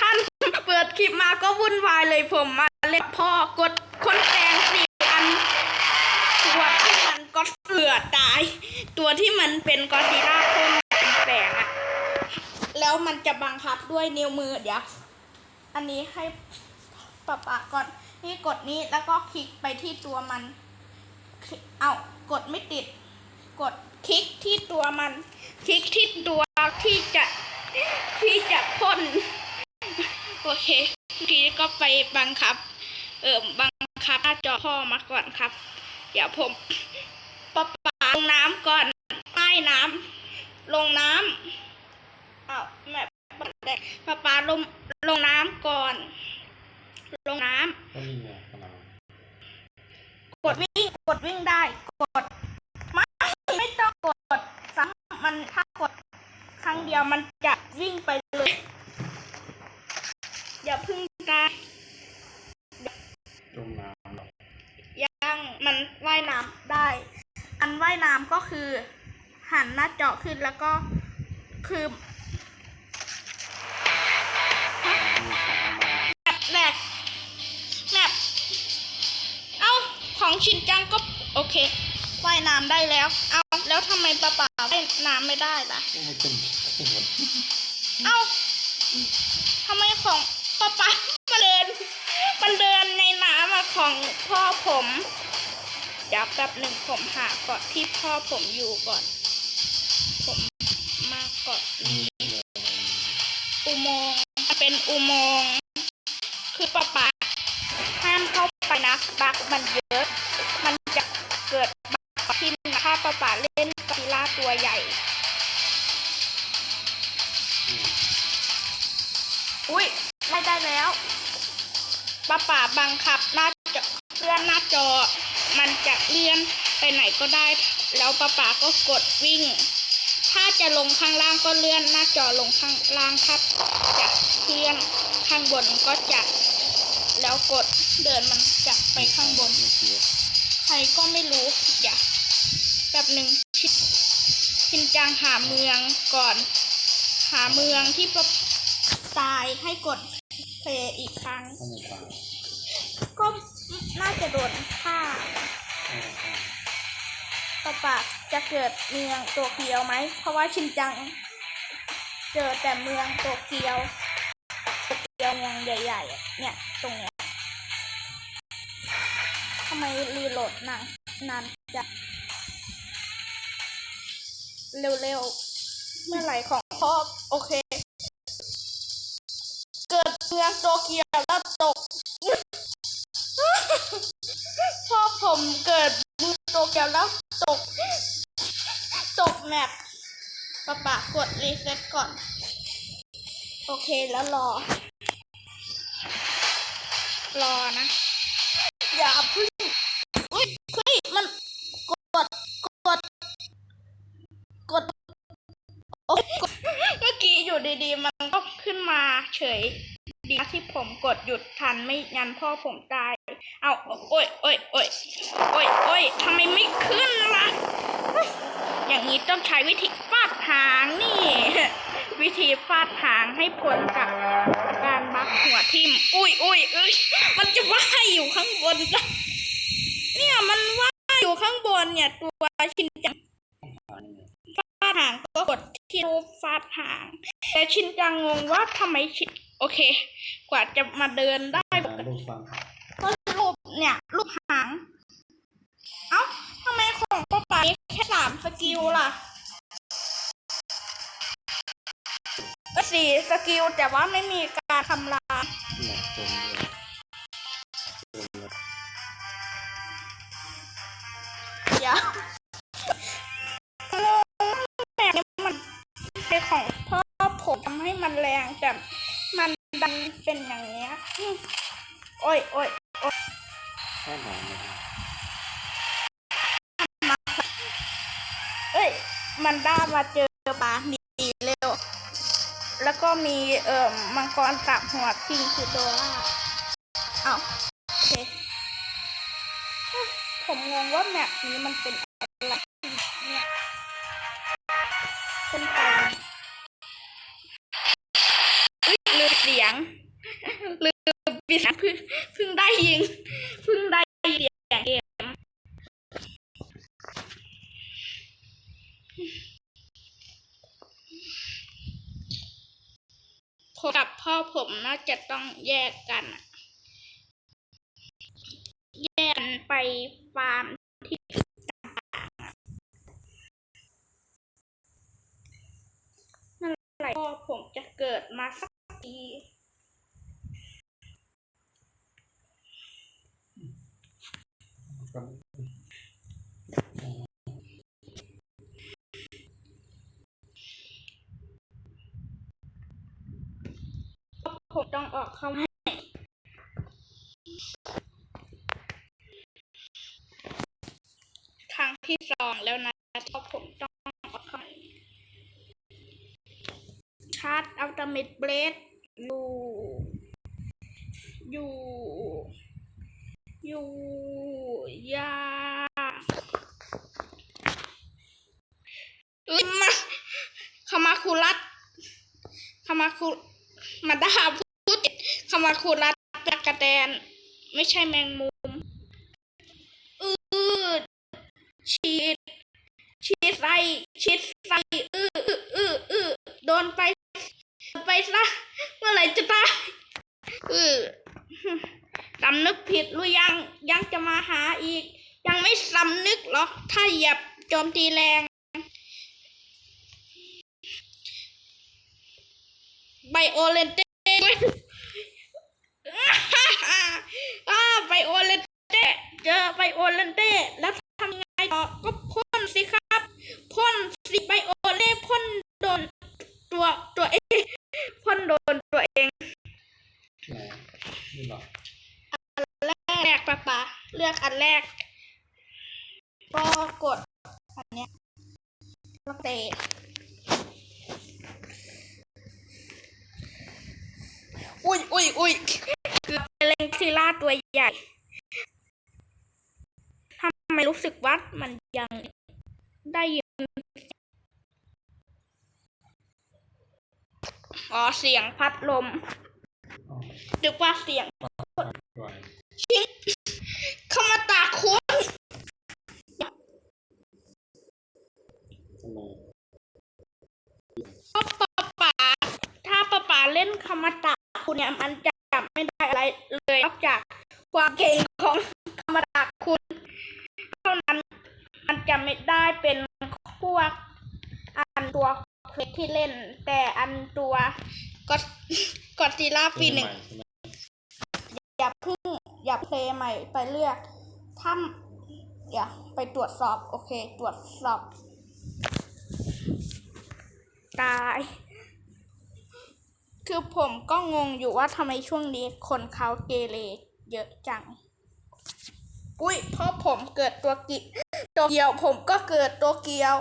ท่านเปิดคลิปมาก็วุ่นวายเลยผมมาเล่นพ่อกดคนแปลงสี่อันตัวที่มันก็เสือตาย ตัวที่มันเป็นกอซิล่าคนแปลงอะแล้วมันจะบังคับด้วยนิ้วมือเดี๋ยวอันนี้ให้ปะปะก่อนนี่กดนี้แล้วก็คลิกไปที่ตัวมัน เอากดไม่ติด กดคลิกที่ตัวมัน คลิกที่ตัวที่จะที่จะพ่น อเคทีนี้ก็ไปบังคับ เออบังคับหน้าจอพ่อมาก่อนครับ เดี๋ยวผมปะปาลงน้ำก่อนใต้น้ำลงน้ำอ้าวแม่ปะได้ปะปาลงลงน้ำก่อน ลงน้ำก็นี่ไงกำลังกดวิ่งกดวิ่งได้กดไม่ไม่ต้องกดซ้ำมันถ้ากด ครั้งเดียวมันจะวิ่งไปเลย พึ่งตายจมน้ำหรอกยังมันว่ายน้ำได้ อันว่ายน้ำก็คือ หันหน้าจอขึ้นแล้วก็คือมีตามมาแบบแหลกแบบเอ้าของชินจังก็โอเคว่ายน้ำได้แล้ว เอาแล้วทำไมปลาป่าว่ายน้ำไม่ได้ล่ะโอ้ยเป็นเป็นหมดเอ้าทำไมของ ป๊าป๊ามาเดิน มันเดินในน้ำอะของพ่อผม เดี๋ยวแป๊บหนึ่งผมหาเกาะที่พ่อผมอยู่ก่อน ผมมาเกาะนี่เลยอุโมงค์เป็นอุโมงค์คือป๊าป๊าห้ามเข้าไปนะบักมันเยอะ มันจะเกิดบักที่ถ้าป๊าป๊าเล่นกอริลาตัวใหญ่อุ้ย ป้าป่าบังคับหน้าจอเลื่อนหน้าจอ มันจะเลื่อนไปไหนก็ได้ แล้วป้าป่าก็กดวิ่ง ถ้าจะลงข้างล่างก็เลื่อนหน้าจอลงข้างล่างครับจะเคลื่อนข้างบนก็จะแล้วกดเดินมันจะไปข้างบน ใครก็ไม่รู้อย่าแบบหนึ่งชินชินจังหาเมืองก่อน หาเมืองที่ปตายให้กด เพลย์อีกครั้งถ้าไม่ตายก็น่าจะโดนฆ่าไม่ตายปะปะจะเกิดเมืองโตเกียวไหม เพราะว่าชินจัง เจอแต่เมืองโตเกียวโตเกียวเมืองใหญ่ๆอะเนี่ยตรงเนี้ยทำไมรีโหลดนานนานจังเร็วๆ เมื่อไหร่ของพ่อโอเคเกิดเมืองโตเกียวแล้วตกพ่อผมเกิดเมืองโตเกียวแล้วตก ตกแมปปะปะกดรีเซ็ตก่อน โอเคแล้วรอ รอนะ อย่าพึ่งอุ้ยเฮ้ยมันกด กด กดโอ๊ยกดเมื่อกี้อยู่ดีๆ มันก็ขึ้น มาเฉย ดีนะที่ผมกดหยุดทันไม่งั้นพ่อผมตาย เอาโอ้ยโอ้ยโอ้ยโอ้ยโอ้ยทำไมไม่ขึ้นล่ะ อย่างนี้ต้องใช้วิธีฟาดหางนี่ วิธีฟาดหางให้พ้นกับการบักหัวทิ่มอุ้ยอุ้ยเอ้ยมันจะว่ายอยู่ข้างบนนะเนี่ยมันว่ายอยู่ข้างบนเนี่ยตัวชินจัง ดหางก็กดที่รูปฟาดหาง แต่ชินจังงงว่าทำไมชินโอเค กว่าจะมาเดินได้ตายลูกฟังก็รูปเนี่ยรูปหาง เอ้าทำไมของป้าป๋าแค่สามสกิลล่ะเอ้ยสี่สกิลแต่ว่าไม่มีการทำลาย มาเจอปลาหนีเร็ว แล้วก็มีเอ่อมังกรกับหัวคิงคือโดล่าเอาโอเค ผมงงว่าแมปนี้มันเป็นอะไรเนี่ยขึ้นไปลืมเสียงลืมปิดเสียงเพิ่งเพิ่งได้ยิงเพิ่งได้ยินเสียงเกม ผมกับพ่อผมน่าจะต้องแยกกัน แยกกันไปฟาร์มที่ต่างๆอะนั่นแหละพ่อผมจะเกิดมาสักที ผมต้ ออกเข้าให้ครั้งที่สองแล้วนะที่ผมต้องออกเขาชาร์จอัลติเมทเบรดอยู่ อยู่ อยู่ยาเอ้ยมาคามาคุรัตคามาคุมาดาพู ดผิดคำว่าคูรัดตะกะแตน ไม่ใช่แมงมุม อืดชีดชีดใส่ชีดใส่อืออืออืออือโดนไป ไปซะ เมื่อไหร่จะตายอือสำนึกผิดหรือยังยังจะมาหาอีก ยังไม่สำนึกหรอถ้าเหยียบโจมตีแรง ไบโอเลนเต อ่าไบโอเลนเต้เจอไบโอเลนเต้แล้วทำยังไงต่อก็พ่นสิครับพ่นสิไบโอเลนพ่นโดนตัวตัวเองพ่นโดนตัวเองไหนนี่หรอแรกปะปะเลือกอันแรก ก็กดอันเนี้ยแล้วเตะอุ้ยอุ้ยอุ้ย เกือบไปเล่นซีล่าตัวใหญ่ทำไมรู้สึกว่ามันยังได้ยินอ๋อเสียงพัดลมอ๋อนึกว่าเสียงด้วยชิงเข้ามาตาคุณทำไมก็ปะป๋าถ้าปะป๋าเล่นคำมาตาคุณเนี่ยมันจะ ไม่ได้อะไรเลยนอกจากความเก่งของคำมาตาคุณ เท่านั้น มันจะไม่ได้เป็นพวกอันตัวเควสที่เล่น แต่อันตัวก็กอดซีล่าปีหนึ่งอย่าเพึ่งอย่าเพลย์ใหม่ไปเลือกถ้าอย่าไปตรวจสอบ โอเค ตรวจสอบ ตาย คือผมก็งงอยู่ว่าทำไมช่วงนี้คนเขาเกเรเยอะจัง อุ้ยเพราะผมเกิดตัวกิตัวเกียวผมก็เกิดตัวเกียว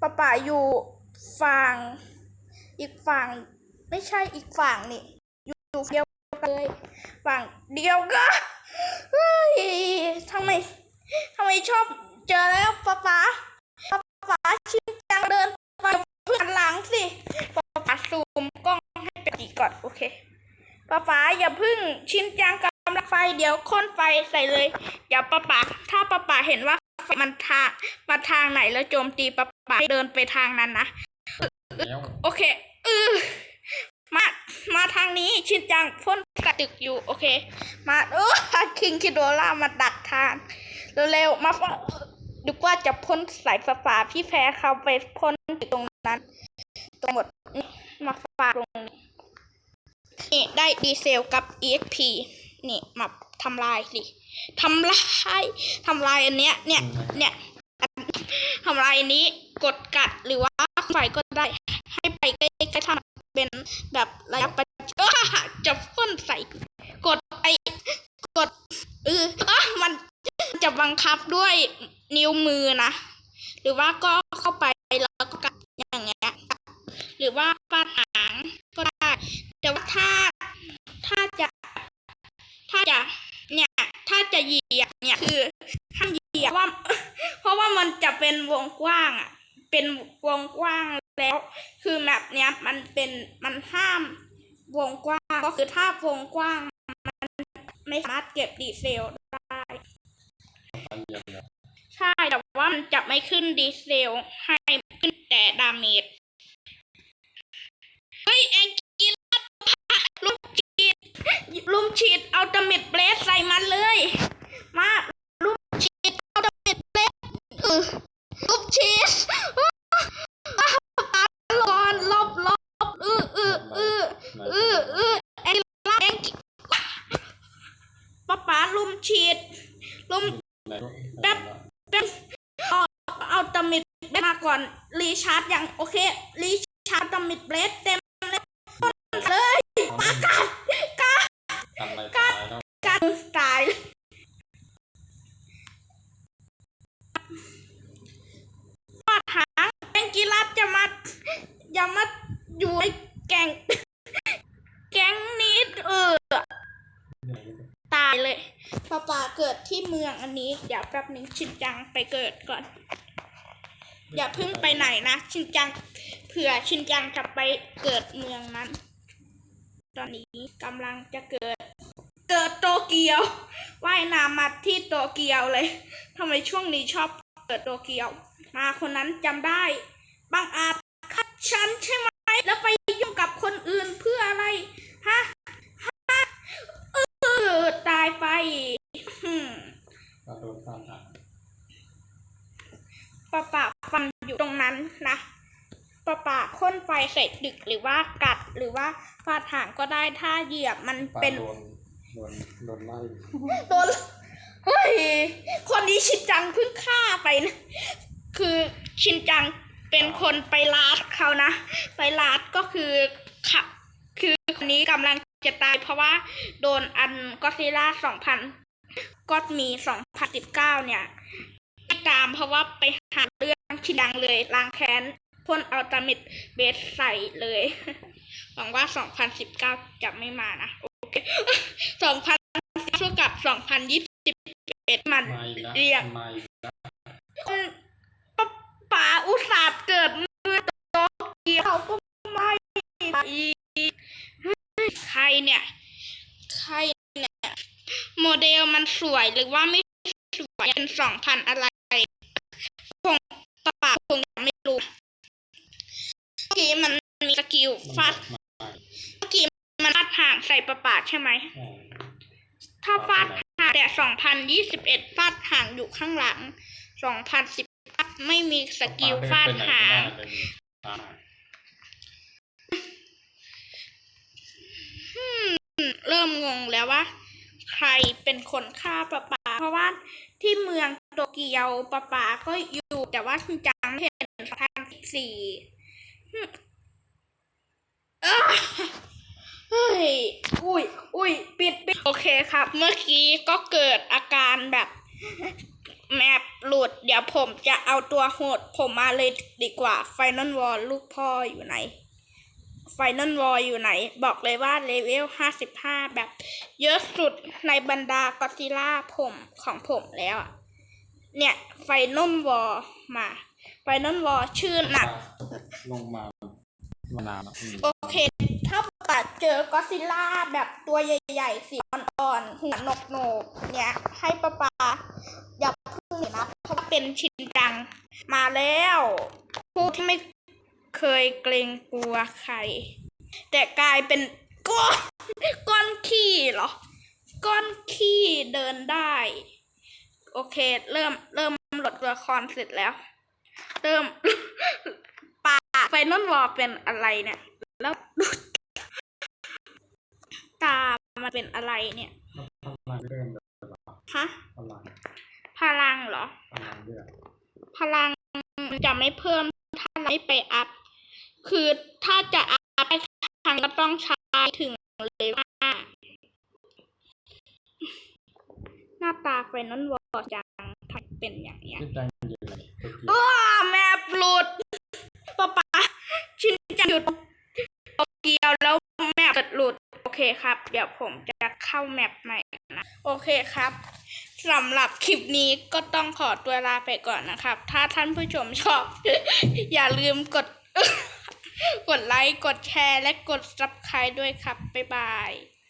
ป้าป่าอยู่ฝั่งอีกฝั่งไม่ใช่อีกฝั่งนี่อยู่อยู่เดียวกันเลยฝั่งเดียวก็เฮ้ยทำไมทำไมชอบเจอแล้วป๊าป๊าป๊าป๊าชินจังเดินไปเพื่อนหลังสิป๊าป๊าซูมกล้อง ให้เป็นดีก่อนโอเคป๊าป๊าอย่าพึ่งชินจังกำลังไฟเดี๋ยวค้นไฟใส่เลยเดี๋ยวป๊าป๊าถ้าป๊าป๊าเห็นว่ามันทางมาทางไหนแล้วโจมตีป๊าป๊าเดินไปทางนั้นนะโอเคเออมามาทางนี้ชินจังพ่นกระตึกอยู่โอเค มาเออคิงคิโดล่ามาดักทางเร็วๆมาดูว่าจะพ่นสายฟ้าฟาพี่แพ้เขาไปพ่นตรงนั้นตรงหมดมาฝากตรงนี้ นี่ได้ดีเซลกับ EXP นี่มาทำลายสิทำลายทำลายอันเนี้ยเนี่ยเนี่ยอันทำลายอันนี้กดกัดหรือว่าไฟก็ได้ให้ไปใกล้ๆถ้ามันเป็นแบบระยะประเออจะพ่นใส่ กดไปกดเอออะมันจะบังคับด้วยนิ้วมือนะ หรือว่าก็เข้าไปแล้วก็กัดอย่างเงี้ยหรือว่าฟาดหางก็ได้ แต่ว่าถ้าถ้าจะ ถ้าจะเนี่ย ถ้าจะเหยียบเนี่ยคือห้ามเหยียบว่า เพราะว่ามันจะเป็นวงกว้างอะ เป็นวงกว้างแล้ว คือแบบเนี้ยมันเป็นมันห้ามวงกว้าง ก็คือถ้าวงกว้าง มันไม่สามารถเก็บดีเซลได้ใช่แต่ว่ามันจะไม่ขึ้นดีเซลให้ขึ้นแต่ดาเมจเฮ้ยแองกิ ลุมฉีดลุมฉีดเอาตมิดเบลสใส่มันเลย มาลุมฉีดเอาตมิดเบลสเออลุมฉีดลอนลบลบเออเออเออ ไหน เออเออแองกิลแองกิป้าป๋าลุมฉีด ลุม ไหน แป๊บ เป็นเอาเอาตมิดเบสมาก่อน รีชาร์จอย่างโอเค รีชาร์จตมิดเบสเต็มเลยเลยปากัดกัด ทำอะไรตายแล้ว กันตายปาดหางเป็นกีฬาจะมาอย่ามาอยู่ในแก๊งแก๊งนี้เออ ตายเลยป้าป่าเกิด ที่เมืองอันนี้เดี๋ยวแป๊บหนึ่งชินจังไปเกิดก่อน อย่าเพิ่งไปไหนนะ ชินจังเผื่อชินจังจะไปเกิดเมืองนั้น ตอนนี้กำลังจะเกิด เกิดโตเกียวว่ายน้ำมาที่โตเกียวเลยทำไมช่วงนี้ชอบเกิดโตเกียว มาคนนั้นจำได้บางอาจคัดฉันใช่ไหมแล้วไปยุ่งกับคนอื่นเพื่ออะไร ฮะ ฮะ เออ ตายไปอืม กระโดดข้ามทางปะปะฟันอยู่ตรงนั้นนะปะปะพ่นไฟใส่ดึกหรือว่ากัดหรือว่าฟาดหางก็ได้ถ้าเหยียบมันปลาเป็นโดนโดนโดนไล่โดนเฮ้ยคนนี้ชินจังเพิ่งฆ่าไปนะคือชินจังเป็นคนไปลาดเขานะ ไปลาดก็คือขับคือคนนี้กำลังจะตายเพราะว่าโดนอันก็ซิล่าสองพัน ก็มีสองพันสิบเก้าเนี่ยไม่ตามเพราะว่าไปหาเรื่องชินจังเลยล้างแค้นพ่นอัลตามิดเบสใส่เลย หวังว่าสองพันสิบเก้าจะไม่มานะ โอเคสองพันเท่ากับสองพันยี่สิบเอ็ดมันมาอีกแล้วเรียกมาอีกแล้วป้าป๋าอุตส่าห์เกิดเมื่อโตเกียวเขาก็ไม่อีกเฮ้ยใครเนี่ย ใครเนี่ย โมเดลมันสวยหรือว่าไม่สวยเป็นสองพันอะไรคงป้าป๋าคงไม่รู้เมื่อกี้มันมีสกิลฟาดเมื่อกี้มันฟาดห่างใส่ป้าป๋าใช่ไหมถ้าฟาดห่างแต่สองพันยี่สิบเอ็ดฟาดห่างอยู่ข้างหลังสองพันสิบไม่มีสกิลฟาดห่างเดินเริ่มงงแล้วว่า ครเป็นคนฆ่าปะปา เพราะว่าที่เมืองโตเกียวปะปาก็อยู่ แต่ว่าชินจังเห็นสถานที่สี่หึเอ้อเฮ้ย อุ้ย อุ้ย ปิดปิด โอเคครับ เมื่อกี้ก็เกิดอาการแบบแมปหลุด เดี๋ยวผมจะเอาตัวโหด ผมมาเลยดีกว่า ไฟนอลวอลลูกพ่ออยู่ไหน ไฟนอลวอลอยู่ไหน บอกเลยว่าเลเวล 55 แบบ เยอะสุดในบรรดากอซิล่าผมของผมแล้วอะเนี่ย ไฟนอลวอลมา ไฟนอลวอลชื่อหนัก ลงมามานานแล้วอืมโอเค ถ้าปัดเจอกอซิล่าแบบตัวใหญ่ๆสีอ่อนๆหัวหนกๆเนี่ย ให้ปะปาอย่าพึ่งนะ เพราะว่าเป็นชินจัง มาแล้ว ผู้ที่ไม่ เคยเกรงกลัวใคร แต่กลายเป็นก้อนก้อนขี้เหรอ ก้อนขี้เดินได้ โอเค เริ่มเริ่มหลดตัวละครเสร็จแล้ว เริ่มปาไฟนอลวอลเป็นอะไรเนี่ย แล้วตามันเป็นอะไรเนี่ยพลังเริ่มเลยฮะพลังพลังเหรอ พลังพลังมันจะไม่เพิ่มถ้าไม่ไปอัพ คือถ้าจะอัพไปทางก็ต้องใช้ถึงเลยว่าหน้าตาไฟนอลวอลจังทำเป็นอย่างเนี้ยที่ใจเย็นเลยตะกี้อ้าแมปหลุดป๊าป๊าชินจังหยุดโตเกียวแล้วแมปหลุด โอเคครับ เดี๋ยวผมจะเข้าแมปใหม่นะ โอเคครับสำหรับคลิปนี้ก็ต้องขอตัวลาไปก่อนนะครับ ถ้าท่านผู้ชมชอบ อย่าลืมกด กดไลค์ กดแชร์ และกด subscribe ด้วยครับ บ๊ายบาย